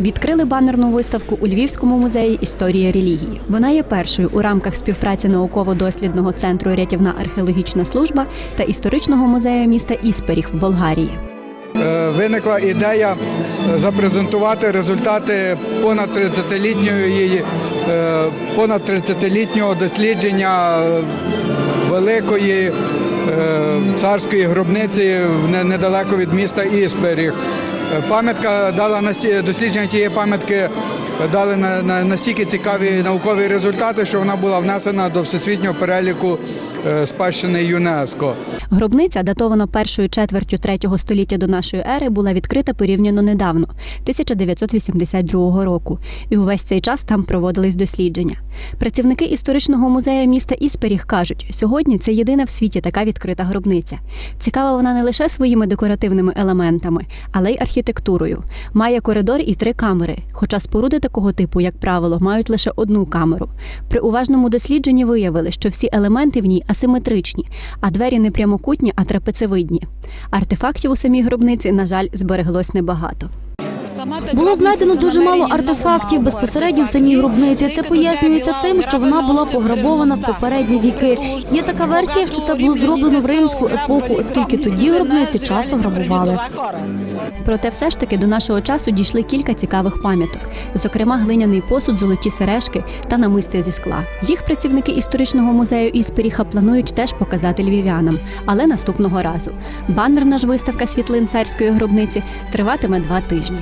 Відкрили банерну виставку у Львівському музеї історії релігії. Вона є першою у рамках співпраці науково-дослідного центру Рятівна археологічна служба та історичного музею міста Ісперіг в Болгарії. Е, виникла ідея е, запрезентувати результати понад 30-літньої е, понад 30-літнього дослідження великої царської гробниці недалеко від міста Ісперіг. Е, Пам'ятка дала дослідження тієї пам'ятки дали на, на настільки цікаві наукові результати, що вона була внесена до всесвітнього переліку е, спадщини ЮНЕСКО. Гробниця, датована першою четвертю третього століття до нашої ери, була відкрита порівняно недавно, 1982 року, і увесь цей час там проводились дослідження. Працівники історичного музею міста Ісперіг кажуть, сьогодні це єдина в світі така відкрита гробниця. Цікава вона не лише своїми декоративними елементами, але й архітектурою. Має коридор і три камери, хоча споруди такого типу, як правило, мають лише одну камеру. При уважному дослідженні виявили, що всі елементи в ній асиметричні, а двері не прямокутні, а трапецевидні. Артефактів у самій гробниці, на жаль, збереглось небагато. Було знайдено дуже мало артефактів безпосередньо в самій гробниці. Це пояснюється тим, що вона була пограбована в попередні віки. Є така версія, що це було зроблено в римську епоху, оскільки тоді гробниці часто грабували. Проте все ж таки до нашого часу дійшли кілька цікавих пам'яток, зокрема глиняний посуд, золоті сережки та намисти зі скла. Їх працівники історичного музею Іспиріха планують теж показати львів'янам, але наступного разу. Банерна ж виставка світлин царської гробниці триватиме два тижні.